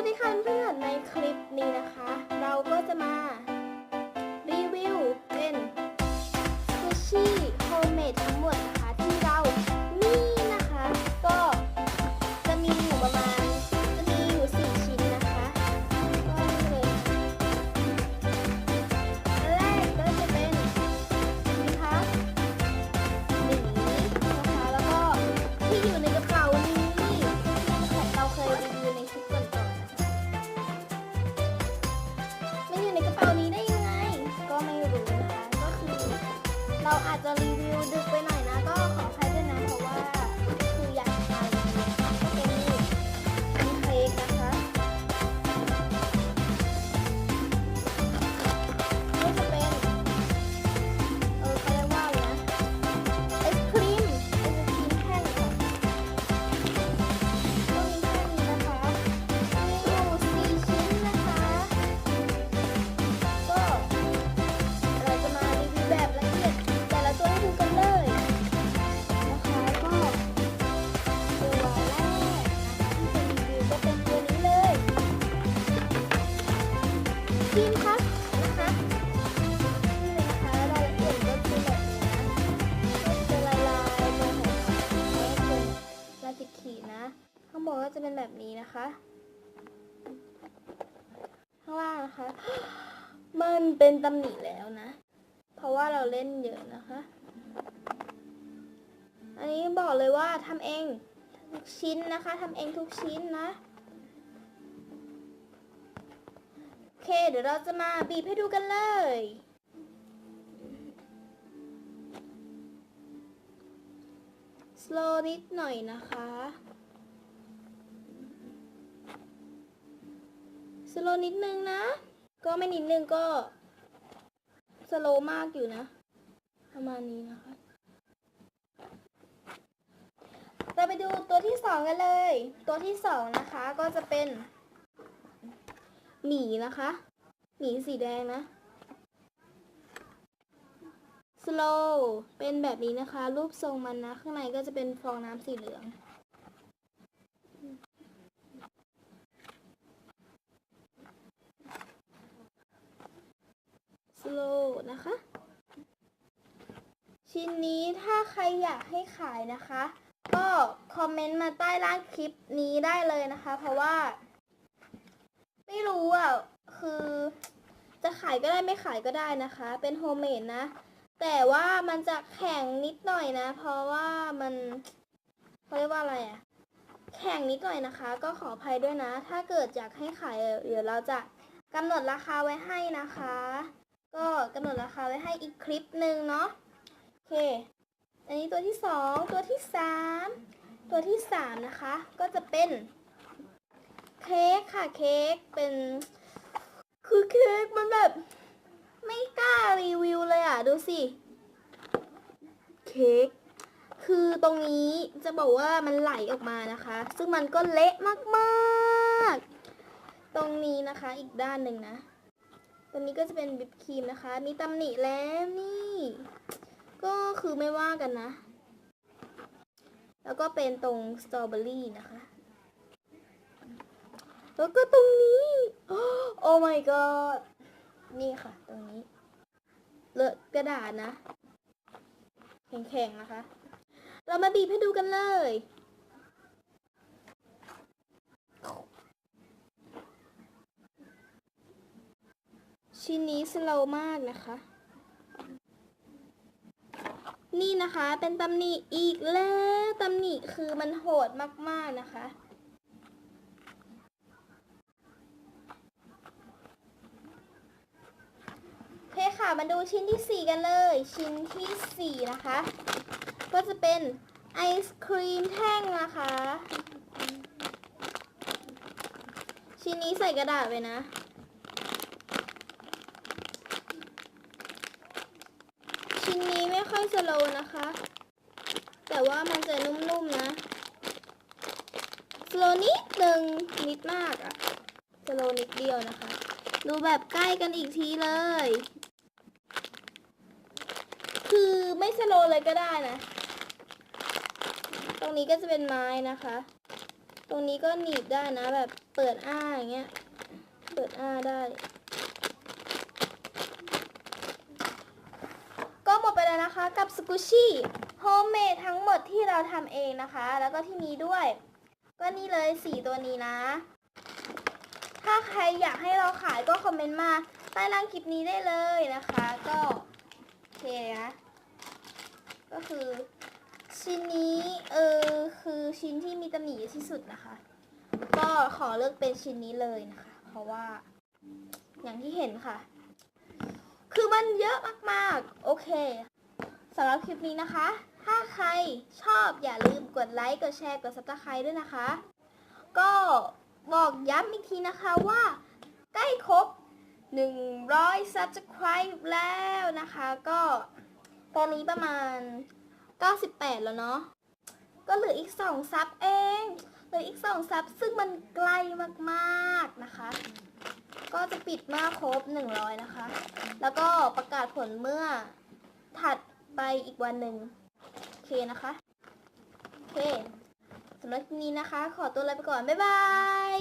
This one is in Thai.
วัสดีค่ะเพื่อนในคลิปนี้นะคะ เราก็จะมา รีวิวเป็นซูชิโฮมเมดทั้งหมด เราอาจจะรีวิ จะเป็นแบบนี้นะคะ ข้างล่างนะคะ มันเป็นตำหนิแล้วนะ เพราะว่าเราเล่นเยอะนะคะ อันนี้บอกเลยว่าทำเองทุกชิ้นนะคะทำเองทุกชิ้นนะโอเค เดี๋ยวเราจะมาบีบให้ดูกันเลยสโลนิดหน่อยนะคะ โลนิดนึงนะ ก็ไม่นิดนึงก็สโลมากอยู่นะ ประมาณนี้นะคะ เราไปดูตัวที่สองกันเลย ตัวที่สองนะคะก็จะเป็นหมีนะคะ หมีสีแดงนะสโลเป็นแบบนี้นะคะ รูปทรงมันนะ ข้างในก็จะเป็นฟองน้ำสีเหลือง สโลนะคะ ชิ้นนี้ถ้าใครอยากให้ขายนะคะ ก็คอมเมนต์มาใต้ล่างคลิปนี้ได้เลยนะคะ เพราะว่า ไม่รู้อะ คือจะขายก็ได้ไม่ขายก็ได้นะคะ เป็นโฮมเมดนะ แต่ว่ามันจะแข็งนิดหน่อยนะ เพราะว่ามันเขาเรียกว่าอะไรอะ แข็งนิดหน่อยนะคะ ก็ขออภัยด้วยนะ ถ้าเกิดอยากให้ขายเดี๋ยวเราจะกำหนดราคาไว้ให้นะคะ ก็กำหนดราคาไว้ให้อีกคลิปหนึ่งเนาะโอเค อันนี้ตัวที่สองตัวที่สามตัวที่สามนะคะ ก็จะเป็นเค้กค่ะเค้กเป็นคือเค้กมันแบบ ไม่กล้ารีวิวเลยอะ ดูสิเค้กคือตรงนี้จะบอกว่ามันไหลออกมานะคะ ซึ่งมันก็เละมากๆ ตรงนี้นะคะอีกด้านหนึ่งนะ ตรงนี้ก็จะเป็นบิบครีมนะคะ มีตำหนิแล้วนี่ ก็คือไม่ว่ากันนะ แล้วก็เป็นตรงสตรอเบอรี่นะคะ แล้วก็ตรงนี้ โอ้ my god นี่ค่ะ ตรงนี้ เลอะกระดาษนะ แข็งๆนะคะ เรามาบีบให้ดูกันเลย ชิ้นนี้สโลว์มากนะคะ นี่นะคะเป็นตำหนิอีกแล้วตำหนิคือมันโหดมากๆนะคะโอเคค่ะมาดูชิ้นที่ 4 กันเลย ชิ้นที่ 4 นะคะ ก็จะเป็นไอศครีมแท่งนะคะ ชิ้นนี้ใส่กระดาษไว้นะ ชิ้นนี้ไม่ ค่อยสโลว์นะคะ แต่ว่ามันจะนุ่มๆนะสโลว์นิดหนึ่งนิดมากอะสโลว์นิดเดียวนะคะ ดูแบบใกล้กันอีกทีเลย คือไม่สโลว์เลยก็ได้นะ ตรงนี้ก็จะเป็นไม้นะคะ ตรงนี้ก็หนีบได้นะแบบเปิดอ้าอย่างเงี้ย เปิดอ้าได้ ก็หมดไปแล้วนะคะกับ สกูชี่โฮมเมดทั้งหมดที่เราทำเองนะคะ แล้วก็ที่นี้ด้วย ก็นี่เลยสีตัวนี้นะ ถ้าใครอยากให้เราขายก็คอมเมนต์มาใต้ล่างคลิปนี้ได้เลยนะคะ ก็โอเคนะก็คือชิ้นนี้เออคือชิ้นที่มีตำหนิเยอะที่สุดนะคะ ก็ขอเลือกเป็นชิ้นนี้เลยนะคะ เพราะว่าอย่างที่เห็นค่ะ คือมันเยอะมากๆ โอเค สำหรับคลิปนี้นะคะ ถ้าใครชอบอย่าลืมกดไลค์ กดแชร์ กด subscribe ด้วยนะคะ ก็บอกย้ำอีกทีนะคะว่าใกล้ครบ 100 subscribe แล้วนะคะ ก็ตอนนี้ประมาณ 98 แล้วเนาะ ก็เหลืออีก 2 ซับเองเหลืออีก 2 ซับซึ่งมันใกล้มากๆนะคะ ก็จะปิดเมื่อครบ 100 นะคะ แล้วก็ประกาศผลเมื่อถัด ไปอีกวันหนึ่งโอเคนะคะโอเคสำหรับนี้นะคะ ขอตัวลาไปก่อน บ๊ายบาย